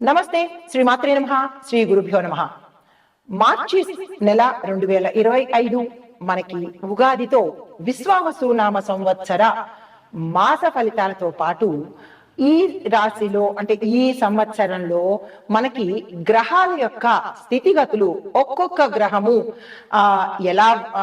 నమస్తే శ్రీ మాత్రే నమ శ్రీ గురుభ్యో నమ. మార్చి నెల రెండు వేల ఇరవై ఐదు మనకి ఉగాదితో విశ్వావసు నామ సంవత్సర మాస ఫలితాలతో పాటు ఈ రాశిలో అంటే ఈ సంవత్సరంలో మనకి గ్రహాల యొక్క స్థితిగతులు ఒక్కొక్క గ్రహము ఆ ఎలా ఆ,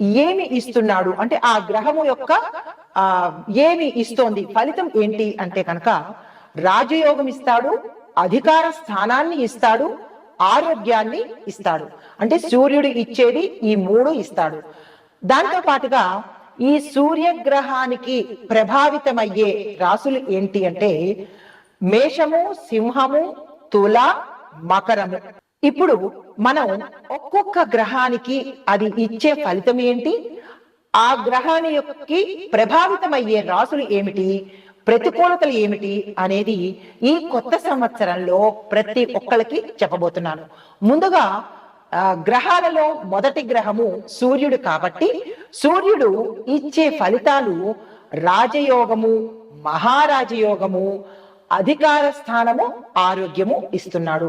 ఏమి ఇస్తున్నాడు? అంటే ఆ గ్రహము యొక్క ఆ ఏమి ఇస్తోంది? ఫలితం ఏంటి అంటే కనుక రాజయోగం ఇస్తాడు అధికార స్థానాన్ని ఇస్తాడు ఆరోగ్యాన్ని ఇస్తాడు. అంటే సూర్యుడు ఇచ్చేది ఈ మూడు ఇస్తాడు. దాంతో పాటుగా ఈ సూర్యగ్రహానికి ప్రభావితమయ్యే రాసులు ఏంటి అంటే మేషము సింహము తుల మకరము. ఇప్పుడు మనం ఒక్కొక్క గ్రహానికి అది ఇచ్చే ఫలితం ఏంటి? ఆ గ్రహాన్ని యొక్క ప్రభావితమయ్యే రాసులు ఏమిటి? ప్రతికూలతలు ఏమిటి? అనేది ఈ కొత్త సంవత్సరంలో ప్రతి ఒక్కరికి చెప్పబోతున్నాను. ముందుగా ఆ, గ్రహాలలో మొదటి గ్రహము సూర్యుడు కాబట్టి సూర్యుడు ఇచ్చే ఫలితాలు రాజయోగము మహారాజయోగము అధికార స్థానము ఆరోగ్యము ఇస్తున్నాడు.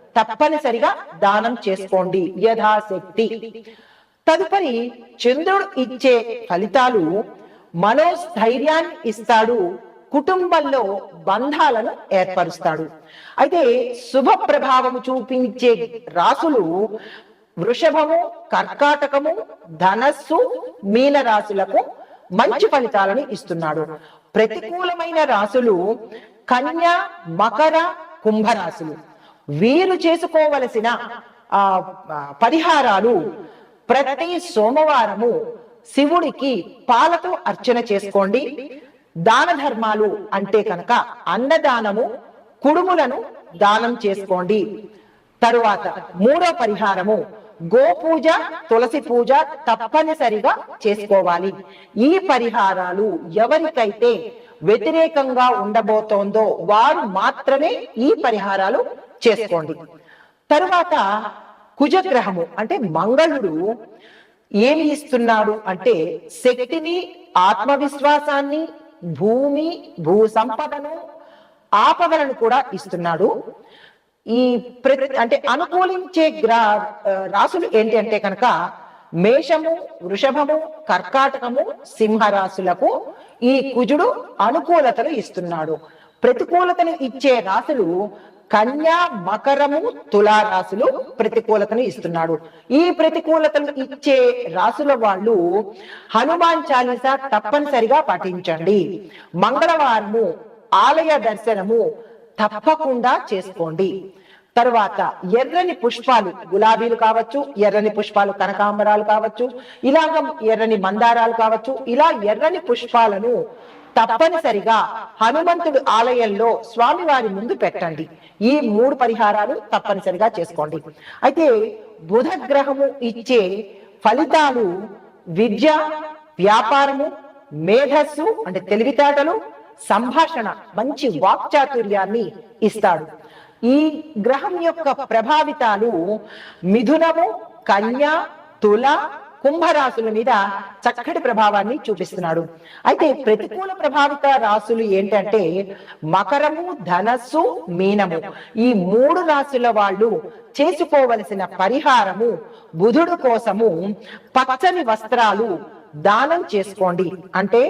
తప్పనిసరిగా దానం చేసుకోండి. యథాశక్తి. తదుపరి చంద్రుడు ఇచ్చే ఫలితాలు మనోస్థైర్యాన్ని ఇస్తాడు. కుటుంబంలో బంధాలను ఏర్పరుస్తాడు. అయితే శుభ ప్రభావము చూపించే రాసులు వృషభము కర్కాటకము ధనస్సు మీన రాశులకు మంచి ఫలితాలను ఇస్తున్నాడు. ప్రతికూలమైన రాశులు కన్య మకర కుంభరాశులు. వీరు చేసుకోవలసిన ఆ పరిహారాలు ప్రతి సోమవారము శివుడికి పాలతో అర్చన చేసుకోండి. దాన ధర్మాలు అంటే కనుక అన్నదానము కుడుములను దానం చేసుకోండి. తరువాత మూడో పరిహారము గోపూజ తులసి పూజ తప్పనిసరిగా చేసుకోవాలి. ఈ పరిహారాలు ఎవరికైతే వ్యతిరేకంగా ఉండబోతోందో వారు మాత్రమే ఈ పరిహారాలు చేసుకోండి. తరువాత కుజగ్రహము అంటే మంగళుడు ఏమి ఇస్తున్నాడు అంటే శక్తిని ఆత్మవిశ్వాసాన్ని భూమి భూ సంపదను ఆపదలను కూడా ఇస్తున్నాడు. ఈ అంటే అనుకూలించే గ్రా రాసులు ఏంటి అంటే కనుక మేషము వృషభము కర్కాటకము సింహ రాశులకు ఈ కుజుడు అనుకూలతలు ఇస్తున్నాడు. ప్రతికూలతను ఇచ్చే రాశులు కన్యా మకరము తులారాశులు ప్రతికూలతను ఇస్తున్నాడు. ఈ ప్రతికూలతను ఇచ్చే రాశుల వాళ్ళు హనుమాన్ చాలీస తప్పనిసరిగా పాటించండి. మంగళవారము ఆలయ దర్శనము తప్పకుండా చేసుకోండి. తరువాత ఎర్రని పుష్పాలు గులాబీలు కావచ్చు ఎర్రని పుష్పాలు కనకాంబరాలు కావచ్చు ఇలాగ ఎర్రని మందారాలు కావచ్చు ఇలా ఎర్రని పుష్పాలను తప్పనిసరిగా హనుమంతుడు ఆలయంలో స్వామివారి ముందు పెట్టండి. ఈ మూడు పరిహారాలు తప్పనిసరిగా చేసుకోండి. అయితే బుధ గ్రహము ఇచ్చే ఫలితాలు విద్య వ్యాపారము మేధస్సు అంటే తెలివితేటలు సంభాషణ మంచి వాక్చాతుర్యాన్ని ఇస్తాడు. ఈ గ్రహం యొక్క ప్రభావితాలు మిథునము కన్య తుల కుంభరాశుల మీద చక్కటి ప్రభావాన్ని చూపిస్తున్నాడు. అయితే ప్రతికూల ప్రభావిత రాశులు ఏంటంటే మకరము ధనస్సు మీనము. ఈ మూడు రాశుల వాళ్ళు చేసుకోవలసిన పరిహారము బుధుడు కోసము పచ్చని వస్త్రాలు దానం చేసుకోండి. అంటే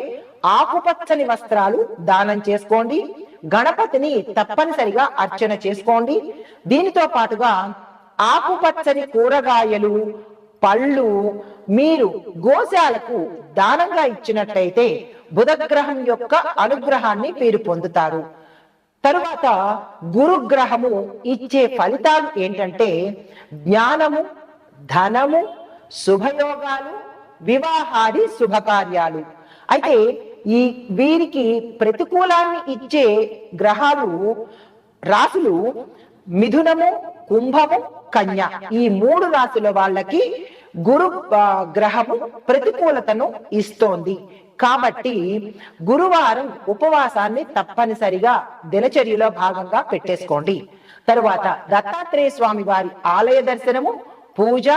ఆకుపచ్చని వస్త్రాలు దానం చేసుకోండి. గణపతిని తప్పనిసరిగా అర్చన చేసుకోండి. దీనితో పాటుగా ఆకుపచ్చని కూరగాయలు పళ్ళు మీరు గోశాలకు దానంగా ఇచ్చినట్లయితే బుధగ్రహం యొక్క అనుగ్రహాన్ని మీరు పొందుతారు. తరువాత గురుగ్రహము ఇచ్చే ఫలితాలు ఏంటంటే జ్ఞానము ధనము శుభయోగాలు వివాహాది శుభకార్యాలు. అయితే ఈ వీరికి ప్రతికూలాన్ని ఇచ్చే గ్రహాలు రాసులు మిథునము కుంభము కన్య. ఈ మూడు రాశుల వాళ్ళకి గురు గ్రహము ప్రతికూలతను ఇస్తోంది. కాబట్టి గురువారం ఉపవాసాన్ని తప్పనిసరిగా దినచర్యలో భాగంగా పెట్టేసుకోండి. తరువాత దత్తాత్రేయ స్వామి వారి ఆలయ దర్శనము పూజ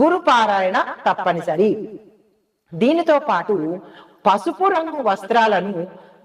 గురు పారాయణ తప్పనిసరి. దీనితో పాటు పసుపు రంగు వస్త్రాలను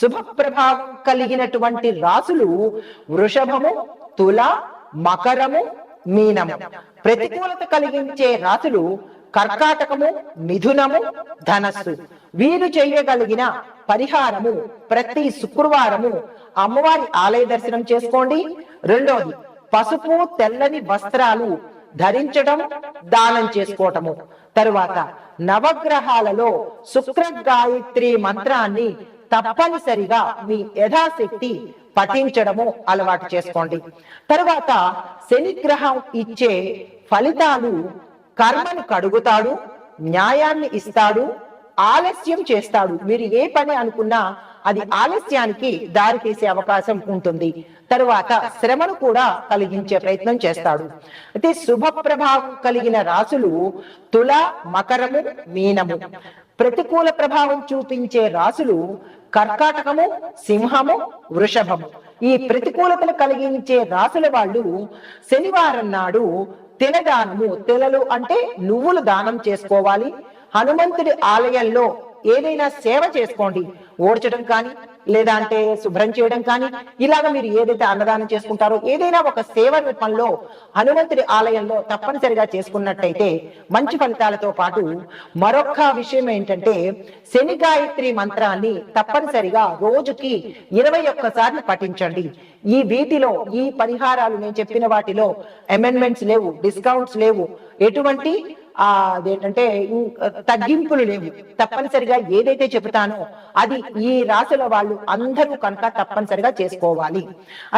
శుభ ప్రభావం కలిగినటువంటి రాసులు వృషభము తుల మకరము మీనము. ప్రతికూలత కలిగించే రాసులు కర్కాటకము మిథునము ధనస్సు. వీరు చేయగలిగిన పరిహారము ప్రతి శుక్రవారము అమ్మవారి ఆలయ దర్శనం చేసుకోండి. రెండోది పసుపు తెల్లని వస్త్రాలు ధరించడం దానం చేసుకోవటము తరువాత నవగ్రహాలలో శుక్ర గాయత్రి మంత్రాన్ని తప్పనిసరిగా మీ యథాశక్తి పఠించడము అలవాటు చేసుకోండి. తరువాత శనిగ్రహం ఇచ్చే ఫలితాలు కర్మను కడుగుతాడు న్యాయాన్ని ఇస్తాడు ఆలస్యం చేస్తాడు. మీరు ఏ పని అనుకున్నా అది ఆలస్యానికి దారి తీసే అవకాశం ఉంటుంది. తరువాత శ్రమను కూడా కలిగించే ప్రయత్నం చేస్తాడు. అయితే శుభ ప్రభావం కలిగిన రాసులు తుల మకరము మీనము. ప్రతికూల ప్రభావం చూపించే రాసులు కర్కాటకము సింహము వృషభము. ఈ ప్రతికూలతలు కలిగించే రాసుల వాళ్ళు శనివారం నాడు తినదానము. తెలలు అంటే నువ్వులు దానం చేసుకోవాలి. హనుమంతుడి ఆలయంలో ఏదైనా సేవ చేసుకోండి. ఓడ్చడం కానీ లేదా అంటే శుభ్రం చేయడం కానీ ఇలాగ మీరు ఏదైతే అన్నదానం చేసుకుంటారో ఏదైనా ఒక సేవ రూపంలో హనుమంతుడి ఆలయంలో తప్పనిసరిగా చేసుకున్నట్టయితే మంచి ఫలితాలతో పాటు మరొక విషయం ఏంటంటే శని గాయత్రి మంత్రాన్ని తప్పనిసరిగా రోజుకి ఇరవై ఒక్కసార్లు పఠించండి. ఈ వీటిలో ఈ పరిహారాలు నేను చెప్పిన వాటిలో అమెండ్మెంట్స్ లేవు డిస్కౌంట్స్ లేవు. ఎటువంటి ఆ అదేంటంటే తగ్గింపులు లేవు. తప్పనిసరిగా ఏదైతే చెబుతానో అది ఈ రాశుల వాళ్ళు అందరూ కనుక తప్పనిసరిగా చేసుకోవాలి.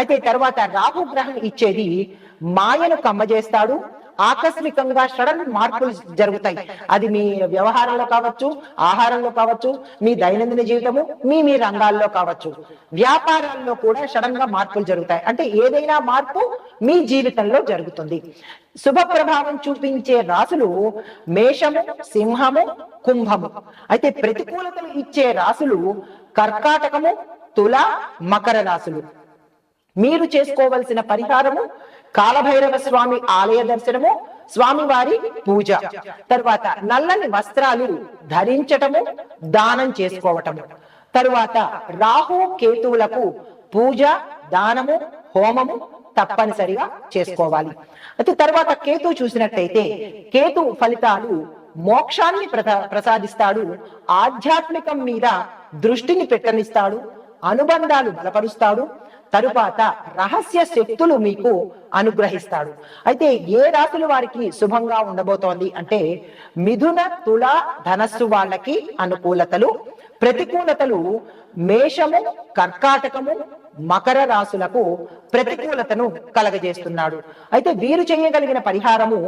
అయితే తర్వాత రాహు గ్రహం ఇచ్చేది మాయను కమ్మజేస్తాడు ఆకస్మికంగా సడన్ మార్పులు జరుగుతాయి. అది మీ వ్యవహారంలో కావచ్చు ఆహారంలో కావచ్చు మీ దైనందిన జీవితము మీ మీ రంగాల్లో కావచ్చు. వ్యాపారాల్లో కూడా సడన్గా మార్పులు జరుగుతాయి. అంటే ఏదైనా మార్పు మీ జీవితంలో జరుగుతుంది. శుభ ప్రభావం చూపించే రాసులు మేషము సింహము కుంభము. అయితే ప్రతికూలతలు ఇచ్చే రాసులు కర్కాటకము తుల మకర రాసులు మీరు చేసుకోవలసిన పరిహారము కాలభైరవ స్వామి ఆలయ దర్శనము స్వామివారి పూజ. తర్వాత నల్లని వస్త్రాలు ధరించటము దానం చేసుకోవటము. తరువాత రాహు కేతువులకు పూజ దానము హోమము తప్పనిసరిగా చేసుకోవాలి. అయితే తర్వాత కేతు చూసినట్టయితే కేతు ఫలితాలు మోక్షాన్ని ప్రసా- ప్రసాదిస్తాడు ఆధ్యాత్మికం మీద దృష్టిని పెట్టనిస్తాడు అనుబంధాలు బలపరుస్తాడు తరువాత రహస్య శక్తులు మీకు అనుగ్రహిస్తాడు. అయితే ఏ రాశులు వారికి శుభంగా ఉండబోతోంది అంటే మిథున తుల ధనస్సు వాళ్ళకి అనుకూలతలు ప్రతికూలతలు మేషము కర్కాటకము మకర రాశులకు ప్రతికూలతను కలగజేస్తున్నాడు. అయితే వీరు చేయగలిగిన పరిహారము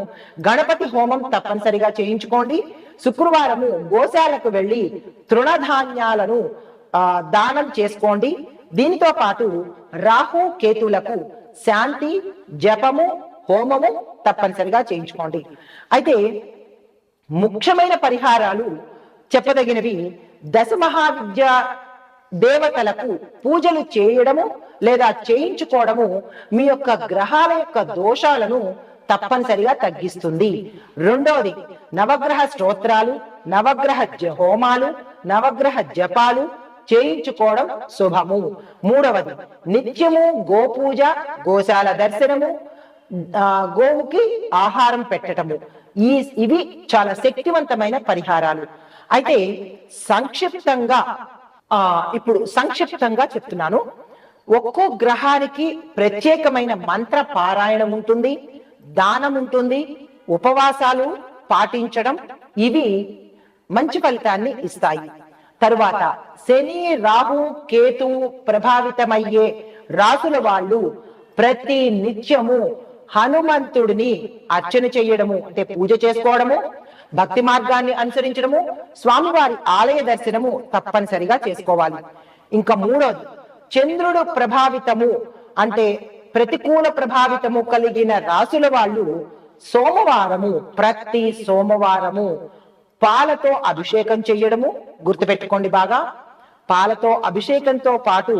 గణపతి హోమం తప్పనిసరిగా చేయించుకోండి. శుక్రవారము గోశాలకు వెళ్ళి తృణధాన్యాలను దానం చేసుకోండి. దీనితో పాటు రాహు కేతులకు శాంతి జపము హోమము తప్పనిసరిగా చేయించుకోండి. అయితే ముఖ్యమైన పరిహారాలు చెప్పదగినవి దశ మహావిద్య దేవతలకు పూజలు చేయడము లేదా చేయించుకోవడము మీ యొక్క గ్రహాల యొక్క దోషాలను తప్పనిసరిగా తగ్గిస్తుంది. రెండవది నవగ్రహ స్తోత్రాలు నవగ్రహ జ- హోమాలు నవగ్రహ జపాలు చేయించుకోవడం శుభము. మూడవది నిత్యము గోపూజ గోశాల దర్శనము ఆ, గోవుకి ఆహారం పెట్టటము. ఈ ఇవి చాలా శక్తివంతమైన పరిహారాలు. అయితే సంక్షిప్తంగా ఆ ఇప్పుడు సంక్షిప్తంగా చెప్తున్నాను. ఒక్కో గ్రహానికి ప్రత్యేకమైన మంత్ర పారాయణం ఉంటుంది దానం ఉంటుంది ఉపవాసాలు పాటించడం ఇవి మంచి ఫలితాన్ని ఇస్తాయి. తరువాత శని రాహు కేతు ప్రభావితమయ్యే రాసుల వాళ్ళు ప్రతి నిత్యము హనుమంతుడిని అర్చన చేయడము అంటే పూజ చేసుకోవడము భక్తి మార్గాన్ని అనుసరించడము స్వామివారి ఆలయ దర్శనము తప్పనిసరిగా చేసుకోవాలి. ఇంకా మూడోది చంద్రుడు ప్రభావితము అంటే ప్రతికూల ప్రభావితము కలిగిన రాసుల వాళ్ళు సోమవారము ప్రతి సోమవారము పాలతో అభిషేకం చెయ్యడము గుర్తుపెట్టుకోండి బాగా. పాలతో అభిషేకంతో పాటు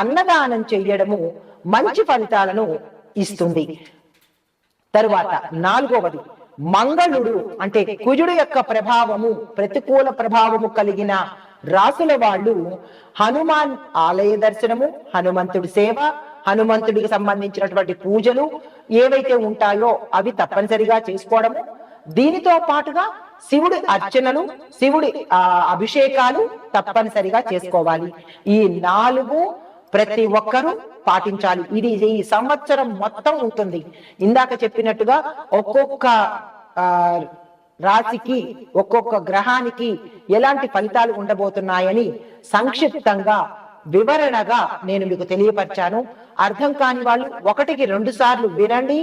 అన్నదానం చెయ్యడము మంచి ఫలితాలను ఇస్తుంది. తరువాత నాలుగవది మంగళుడు అంటే కుజుడు యొక్క ప్రభావము ప్రతికూల ప్రభావము కలిగిన రాసుల వాళ్ళు హనుమాన్ ఆలయ దర్శనము హనుమంతుడి సేవ హనుమంతుడికి సంబంధించినటువంటి పూజలు ఏవైతే ఉంటాయో అవి తప్పనిసరిగా చేసుకోవడము. దీనితో పాటుగా శివుడి అర్చనలు శివుడి అభిషేకాలు తప్పనిసరిగా చేసుకోవాలి. ఈ నాలుగు ప్రతి ఒక్కరూ పాటించాలి. ఇది ఈ సంవత్సరం మొత్తం ఉంటుంది. ఇందాక చెప్పినట్టుగా ఒక్కొక్క రాశికి ఒక్కొక్క గ్రహానికి ఎలాంటి ఫలితాలు ఉండబోతున్నాయని సంక్షిప్తంగా వివరణగా నేను మీకు తెలియపరిచాను. అర్థం కాని వాళ్ళు ఒకటికి రెండు సార్లు వినండి.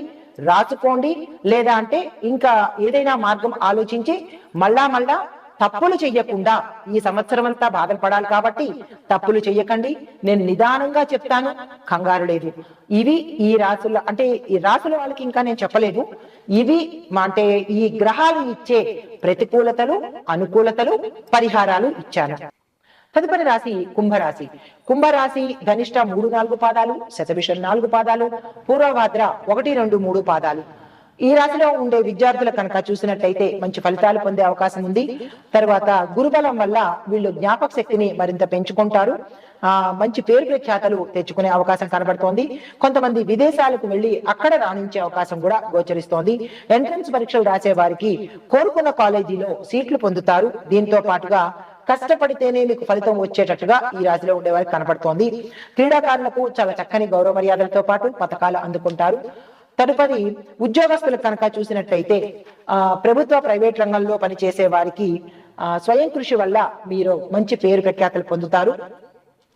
రాసుకోండి. లేదా అంటే ఇంకా ఏదైనా మార్గం ఆలోచించి మళ్ళా మళ్ళా తప్పులు చెయ్యకుండా ఈ సంవత్సరం అంతా బాధలు పడాలి కాబట్టి తప్పులు చెయ్యకండి. నేను నిదానంగా చెప్తాను కంగారు లేదు. ఇవి ఈ రాసుల అంటే ఈ రాసుల వాళ్ళకి ఇంకా నేను చెప్పలేదు. ఇవి మా అంటే ఈ గ్రహాలు ఇచ్చే ప్రతికూలతలు అనుకూలతలు పరిహారాలు ఇచ్చాను. తదుపరి రాశి కుంభరాశి. కుంభరాశి ధనిష్ట మూడు నాలుగు పాదాలు శతభిషం నాలుగు పాదాలు పూర్వభాద్ర ఒకటి రెండు మూడు పాదాలు. ఈ రాశిలో ఉండే విద్యార్థులు కనుక చూసినట్లయితే మంచి ఫలితాలు పొందే అవకాశం ఉంది. తర్వాత గురుబలం వల్ల వీళ్ళు జ్ఞాపక శక్తిని మరింత పెంచుకుంటారు. ఆ మంచి పేరు ప్రఖ్యాతలు తెచ్చుకునే అవకాశం కనబడుతోంది. కొంతమంది విదేశాలకు వెళ్ళి అక్కడ రాణించే అవకాశం కూడా గోచరిస్తోంది. ఎంట్రన్స్ పరీక్షలు రాసే వారికి కోరుకున్న కాలేజీలో సీట్లు పొందుతారు. దీంతో పాటుగా కష్టపడితేనే మీకు ఫలితం వచ్చేటట్టుగా ఈ రాశిలో ఉండేవారికి కనపడుతోంది. క్రీడాకారులకు చాలా చక్కని గౌరవ మర్యాదలతో పాటు పథకాలు అందుకుంటారు. తదుపరి ఉద్యోగస్తులకు కనుక చూసినట్లయితే ఆ ప్రభుత్వ ప్రైవేట్ రంగంలో పనిచేసే వారికి ఆ స్వయం కృషి వల్ల మీరు మంచి పేరు ప్రఖ్యాతలు పొందుతారు.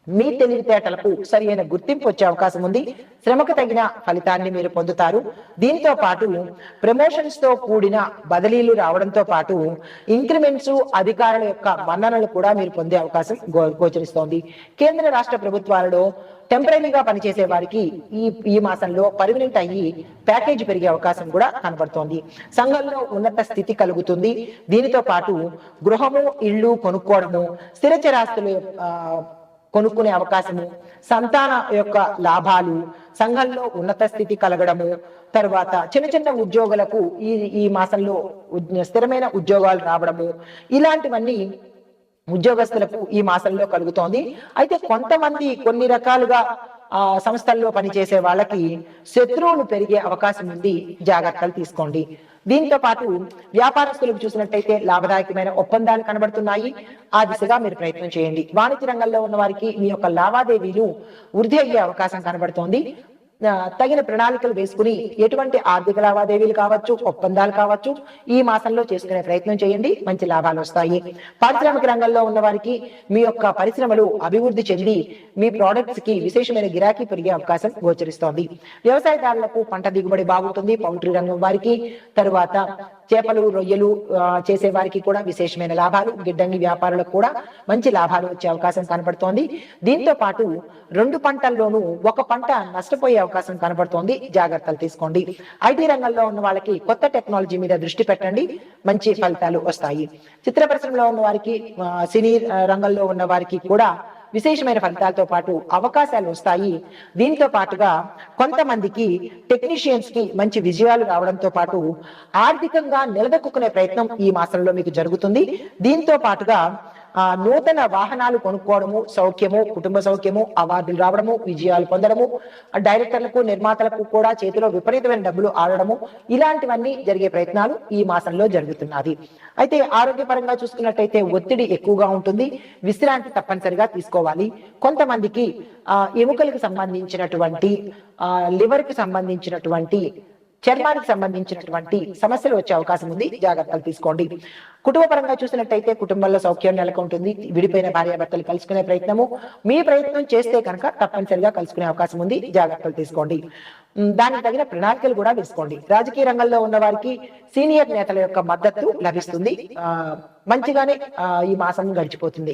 మీ తెలివితేటలకు సరియైన గుర్తింపు వచ్చే అవకాశం ఉంది. శ్రమకు తగిన ఫలితాన్ని మీరు పొందుతారు. దీంతో పాటు ప్రమోషన్స్తో కూడిన బదిలీలు రావడంతో పాటు ఇంక్రిమెంట్స్ అధికారుల యొక్క మన్ననలు కూడా మీరు పొందే అవకాశం గో- గోచరిస్తోంది. కేంద్ర రాష్ట్ర ప్రభుత్వాలలో టెంపరీగా పనిచేసే వారికి ఈ ఈ మాసంలో పర్మనెంట్ అయ్యి ప్యాకేజ్ పెరిగే అవకాశం కూడా కనబడుతోంది. సంఘంలో ఉన్నత స్థితి కలుగుతుంది. దీనితో పాటు గృహము ఇళ్ళు కొనుక్కోవడము స్థిరచరాస్తులు ఆ, కొనుక్కునే అవకాశము సంతాన యొక్క లాభాలు సంఘంలో ఉన్నత స్థితి కలగడము తర్వాత చిన్న చిన్న ఉద్యోగులకు ఈ ఈ మాసంలో స్థిరమైన ఉద్యోగాలు రావడము ఇలాంటివన్నీ ఉద్యోగస్తులకు ఈ మాసంలో కలుగుతోంది. అయితే కొంతమంది కొన్ని రకాలుగా ఆ సంస్థల్లో పనిచేసే వాళ్ళకి శత్రువులు పెరిగే అవకాశం ఉంది. జాగ్రత్తలు తీసుకోండి. దీంతో పాటు వ్యాపారస్తులకు చూసినట్టయితే లాభదాయకమైన ఒప్పందాలు కనబడుతున్నాయి. ఆ దిశగా మీరు ప్రయత్నం చేయండి. వాణిజ్య రంగంలో ఉన్న వారికి మీ యొక్క లావాదేవీలు వృద్ధి అయ్యే అవకాశం కనబడుతోంది. తగిన ప్రణాళికలు వేసుకుని ఎటువంటి ఆర్థిక లావాదేవీలు కావచ్చు ఒప్పందాలు కావచ్చు ఈ మాసంలో చేసుకునే ప్రయత్నం చేయండి. మంచి లాభాలు వస్తాయి. పారిశ్రామిక రంగంలో ఉన్న వారికి మీ యొక్క పరిశ్రమలు అభివృద్ధి చెంది మీ ప్రోడక్ట్స్కి విశేషమైన గిరాకీ పెరిగే అవకాశం గోచరిస్తోంది. వ్యవసాయదారులకు పంట దిగుబడి బాగుంటుంది. పౌల్ట్రీ రంగం వారికి తరువాత చేపలు రొయ్యలు చేసే వారికి కూడా విశేషమైన లాభాలు గిడ్డంగి వ్యాపారులకు కూడా మంచి లాభాలు వచ్చే అవకాశం కనపడుతోంది. దీంతో పాటు రెండు పంటల్లోనూ ఒక పంట నష్టపోయే అవకాశం కనపడుతోంది. జాగ్రత్తలు తీసుకోండి. ఐటీ రంగంలో ఉన్న వాళ్ళకి కొత్త టెక్నాలజీ మీద దృష్టి పెట్టండి. మంచి ఫలితాలు వస్తాయి. చిత్ర పరిశ్రమలో ఉన్న వారికి సినీ రంగంలో ఉన్న వారికి కూడా విశేషమైన ఫలితాలతో పాటు అవకాశాలు వస్తాయి. దీంతో పాటుగా కొంతమందికి టెక్నీషియన్స్కి మంచి విజయాలు రావడంతో పాటు ఆర్థికంగా నిలదొక్కునే ప్రయత్నం ఈ మాసంలో మీకు జరుగుతుంది. దీంతో పాటుగా ఆ నూతన వాహనాలు కొనుక్కోవడము సౌఖ్యము కుటుంబ సౌఖ్యము అవార్డులు రావడము విజయాలు పొందడము డైరెక్టర్లకు నిర్మాతలకు కూడా చేతిలో విపరీతమైన డబ్బులు ఆడడము ఇలాంటివన్నీ జరిగే ప్రయత్నాలు ఈ మాసంలో జరుగుతున్నది. అయితే ఆరోగ్యపరంగా చూసుకున్నట్టయితే ఒత్తిడి ఎక్కువగా ఉంటుంది. విశ్రాంతి తప్పనిసరిగా తీసుకోవాలి. కొంతమందికి ఆ ఎముకలకు సంబంధించినటువంటి ఆ లివర్కి సంబంధించినటువంటి చర్మానికి సంబంధించినటువంటి సమస్యలు వచ్చే అవకాశం ఉంది. జాగ్రత్తలు తీసుకోండి. కుటుంబ పరంగా చూసినట్టయితే కుటుంబంలో సౌఖ్యం నెలకొంటుంది. విడిపోయిన భార్యాభర్తలు కలుసుకునే ప్రయత్నము. మీ ప్రయత్నం చేస్తే కనుక తప్పనిసరిగా కలుసుకునే అవకాశం ఉంది. జాగ్రత్తలు తీసుకోండి. దానికి తగిన ప్రణాళికలు కూడా వేసుకోండి. రాజకీయ రంగంలో ఉన్న వారికి సీనియర్ నేతల యొక్క మద్దతు లభిస్తుంది. ఆ మంచిగానే ఈ మాసం గడిచిపోతుంది.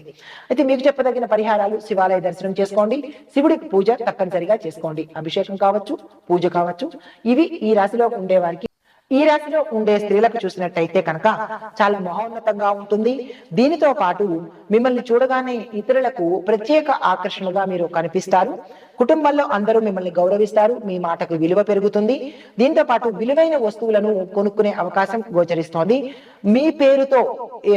అయితే మీకు చెప్పదగిన పరిహారాలు శివాలయ దర్శనం చేసుకోండి. శివుడికి పూజ తప్పనిసరిగా చేసుకోండి. అభిషేకం కావచ్చు పూజ కావచ్చు. ఇవి ఈ రాశిలో ఉండే వారికి ఈ రాశిలో ఉండే స్త్రీలకు చూసినట్టయితే కనుక చాలా మహోన్నతంగా ఉంటుంది. దీనితో పాటు మిమ్మల్ని చూడగానే ఇతరులకు ప్రత్యేక ఆకర్షణగా మీరు కనిపిస్తారు. కుటుంబంలో అందరూ మిమ్మల్ని గౌరవిస్తారు. మీ మాటకు విలువ పెరుగుతుంది. దీంతో పాటు విలువైన వస్తువులను కొనుక్కునే అవకాశం గోచరిస్తోంది. మీ పేరుతో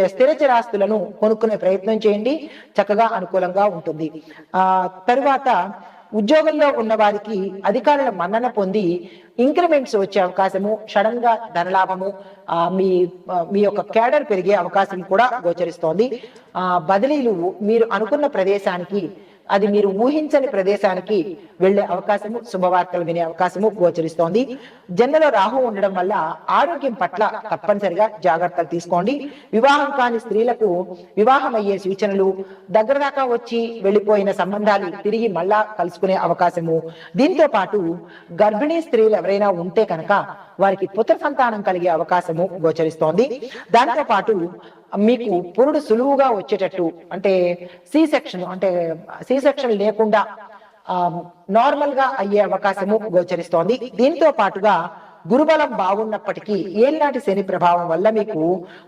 స్థిర చరాస్తులను కొనుక్కునే ప్రయత్నం చేయండి. చక్కగా అనుకూలంగా ఉంటుంది. ఆ తరువాత ఉద్యోగంలో ఉన్న వారికి అధికారుల మన్నన పొంది ఇంక్రిమెంట్స్ వచ్చే అవకాశము సడన్గా ధనలాభము ఆ, మీ మీ యొక్క కేడర్ పెరిగే అవకాశం కూడా గోచరిస్తోంది. ఆ బదిలీలు మీరు అనుకున్న ప్రదేశానికి అది మీరు ఊహించని ప్రదేశానికి వెళ్ళే అవకాశము శుభవార్తలు వినే అవకాశము గోచరిస్తోంది. జన్మలో రాహు ఉండడం వల్ల ఆరోగ్యం పట్ల తప్పనిసరిగా జాగ్రత్తలు తీసుకోండి. వివాహం కాని స్త్రీలకు వివాహం అయ్యే సూచనలు దగ్గర దాకా వచ్చి వెళ్ళిపోయిన సంబంధాలు తిరిగి మళ్ళా కలుసుకునే అవకాశము. దీంతో పాటు గర్భిణీ స్త్రీలు ఎవరైనా ఉంటే కనుక వారికి పుత్ర సంతానం కలిగే అవకాశము గోచరిస్తోంది. దాంతో పాటు మీకు పురుడు సులువుగా వచ్చేటట్టు అంటే సి సెక్షన్ అంటే సి సెక్షన్ లేకుండా నార్మల్గా అయ్యే అవకాశము గోచరిస్తోంది. దీంతో పాటుగా గురుబలం బాగున్నప్పటికీ ఏళ్ళనాటి శని ప్రభావం వల్ల మీకు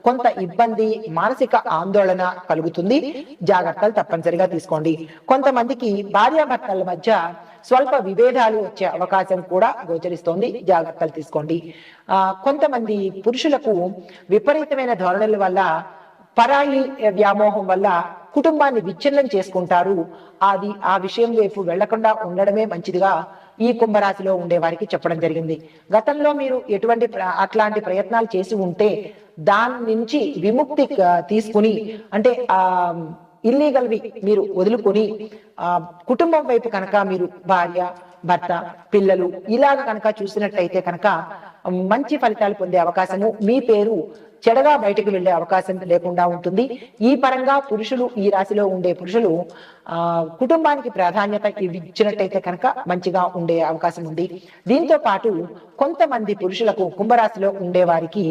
కొంత ఇబ్బంది మానసిక ఆందోళన కలుగుతుంది. జాగ్రత్తలు తప్పనిసరిగా తీసుకోండి. కొంతమందికి భార్యాభర్తల మధ్య స్వల్ప విభేదాలు వచ్చే అవకాశం కూడా గోచరిస్తోంది. జాగ్రత్తలు తీసుకోండి. కొంతమంది పురుషులకు విపరీతమైన ధోరణుల వల్ల పరాయి వ్యామోహం వల్ల కుటుంబాన్ని విచ్ఛిన్నం చేసుకుంటారు. అది ఆ విషయం వైపు వెళ్ళకుండా ఉండడమే మంచిదిగా ఈ కుంభరాశిలో ఉండే వారికి చెప్పడం జరిగింది. గతంలో మీరు ఎటువంటి అట్లాంటి ప్రయత్నాలు చేసి ఉంటే దాని నుంచి విముక్తి తీసుకుని అంటే ఆ ఇల్లీగల్వి మీరు వదులుకొని ఆ కుటుంబం వైపు కనుక మీరు భార్య భర్త పిల్లలు ఇలాగ కనుక చూసినట్టయితే కనుక మంచి ఫలితాలు పొందే అవకాశము. మీ పేరు చెడగా బయటకు వెళ్ళే అవకాశం లేకుండా ఉంటుంది. ఈ పరంగా పురుషులు ఈ రాశిలో ఉండే పురుషులు ఆ కుటుంబానికి ప్రాధాన్యత ఇచ్చినట్టయితే కనుక మంచిగా ఉండే అవకాశం ఉంది. దీంతో పాటు కొంతమంది పురుషులకు కుంభరాశిలో ఉండే వారికి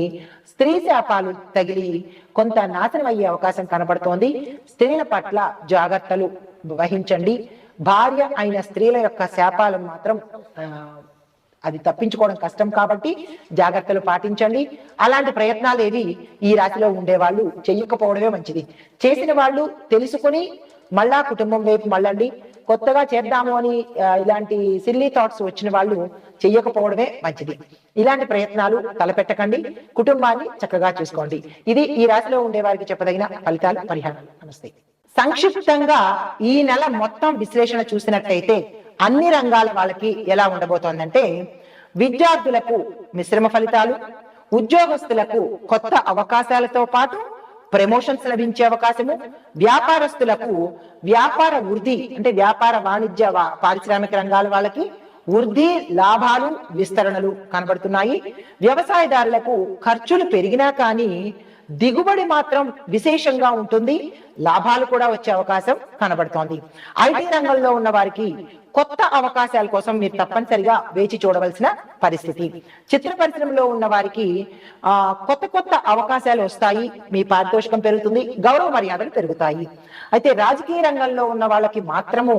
స్త్రీ శాపాలు తగిలి కొంత నాశనం అయ్యే అవకాశం కనబడుతోంది. స్త్రీల పట్ల జాగ్రత్తలు వహించండి. భార్య అయిన స్త్రీల యొక్క శాపాలను మాత్రం అది తప్పించుకోవడం కష్టం కాబట్టి జాగ్రత్తలు పాటించండి. అలాంటి ప్రయత్నాలు ఏవి ఈ రాశిలో ఉండే వాళ్ళు చెయ్యకపోవడమే మంచిది. చేసిన వాళ్ళు తెలుసుకుని మళ్ళా కుటుంబం వైపు మళ్ళండి. కొత్తగా చేద్దాము అని ఇలాంటి సిల్లీ థాట్స్ వచ్చిన వాళ్ళు చెయ్యకపోవడమే మంచిది. ఇలాంటి ప్రయత్నాలు తలపెట్టకండి. కుటుంబాన్ని చక్కగా చూసుకోండి. ఇది ఈ రాశిలో ఉండే వారికి చెప్పదగిన ఫలితాలు పరిహారాలు నమస్తే. సంక్షిప్తంగా ఈ నెల మొత్తం విశ్లేషణ చూసినట్లయితే అన్ని రంగాల వాళ్ళకి ఎలా ఉండబోతోందంటే విద్యార్థులకు మిశ్రమ ఫలితాలు ఉద్యోగస్తులకు కొత్త అవకాశాలతో పాటు ప్రమోషన్స్ లభించే అవకాశము వ్యాపారస్తులకు వ్యాపార వృద్ధి అంటే వ్యాపార వాణిజ్య పారిశ్రామిక రంగాల వాళ్ళకి వృద్ధి లాభాలు విస్తరణలు కనబడుతున్నాయి. వ్యవసాయదారులకు ఖర్చులు పెరిగినా కానీ దిగుబడి మాత్రం విశేషంగా ఉంటుంది. లాభాలు కూడా వచ్చే అవకాశం కనబడుతోంది. ఐటీ రంగంలో ఉన్న వారికి కొత్త అవకాశాల కోసం మీరు తప్పనిసరిగా వేచి చూడవలసిన పరిస్థితి. చిత్ర పరిశ్రమలో ఉన్న వారికి ఆ కొత్త కొత్త అవకాశాలు వస్తాయి మీ పారితోషికం పెరుగుతుంది గౌరవ మర్యాదలు పెరుగుతాయి. అయితే రాజకీయ రంగంలో ఉన్న వాళ్ళకి మాత్రము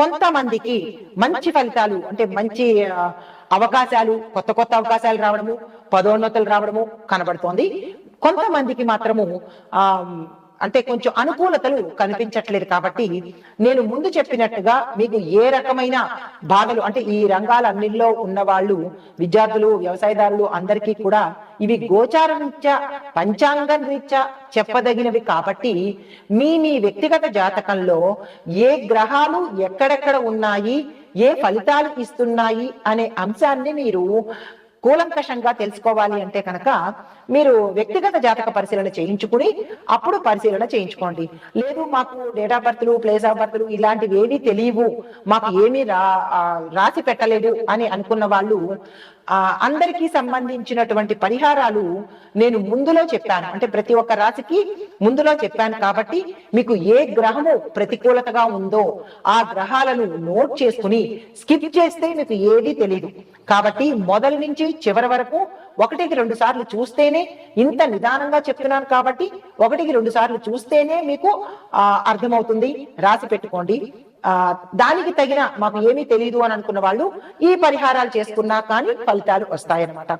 కొంతమందికి మంచి ఫలితాలు అంటే మంచి అవకాశాలు కొత్త కొత్త అవకాశాలు రావడము పదోన్నతులు రావడము కనబడుతోంది. కొంతమందికి మాత్రము ఆ అంటే కొంచెం అనుకూలతలు కనిపించట్లేదు కాబట్టి నేను ముందు చెప్పినట్టుగా మీకు ఏ రకమైన బాధలు అంటే ఈ రంగాలన్నింటిలో ఉన్న వాళ్ళు విద్యార్థులు వ్యవసాయదారులు అందరికీ కూడా ఇవి గోచార రీత్యా పంచాంగం రీత్యా చెప్పదగినవి కాబట్టి మీ మీ వ్యక్తిగత జాతకంలో ఏ గ్రహాలు ఎక్కడెక్కడ ఉన్నాయి ఏ ఫలితాలు ఇస్తున్నాయి అనే అంశాన్ని మీరు కూలంకషంగా తెలుసుకోవాలి అంటే కనుక మీరు వ్యక్తిగత జాతక పరిశీలన చేయించుకుని అప్పుడు పరిశీలన చేయించుకోండి. లేదు మాకు డేట్ ఆఫ్ బర్త్లు ప్లేస్ ఆఫ్ బర్త్లు ఇలాంటివి ఏమీ తెలియవు. మాకు ఏమీ రా రాసి పెట్టలేదు అని అనుకున్న వాళ్ళు అందరికీ సంబంధించినటువంటి పరిహారాలు నేను ముందులో చెప్పాను. అంటే ప్రతి ఒక్క రాశికి ముందులో చెప్పాను కాబట్టి మీకు ఏ గ్రహము ప్రతికూలతగా ఉందో ఆ గ్రహాలను నోట్ చేసుకుని స్కిప్ చేస్తే మీకు ఏది తెలియదు కాబట్టి మొదలు నుంచి చివరి వరకు ఒకటికి రెండు సార్లు చూస్తేనే ఇంత నిదానంగా చెప్తున్నాను కాబట్టి ఒకటికి రెండు సార్లు చూస్తేనే మీకు ఆ, అర్థమవుతుంది. రాసి పెట్టుకోండి. ఆ దానికి తగిన మాకు ఏమీ తెలియదు అని అనుకున్న వాళ్ళు ఈ పరిహారాలు చేసుకున్నా కానీ ఫలితాలు వస్తాయన్నమాట.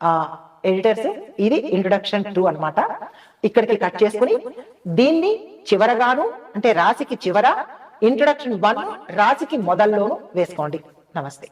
ఆ ఎడిటర్స్ ఇది ఇంట్రొడక్షన్ టూ అన్నమాట. ఇక్కడికి కట్ చేసుకుని దీన్ని చివరగాను అంటే రాశికి చివర ఇంట్రొడక్షన్ వన్ రాశికి మొదల్లోను వేసుకోండి. నమస్తే.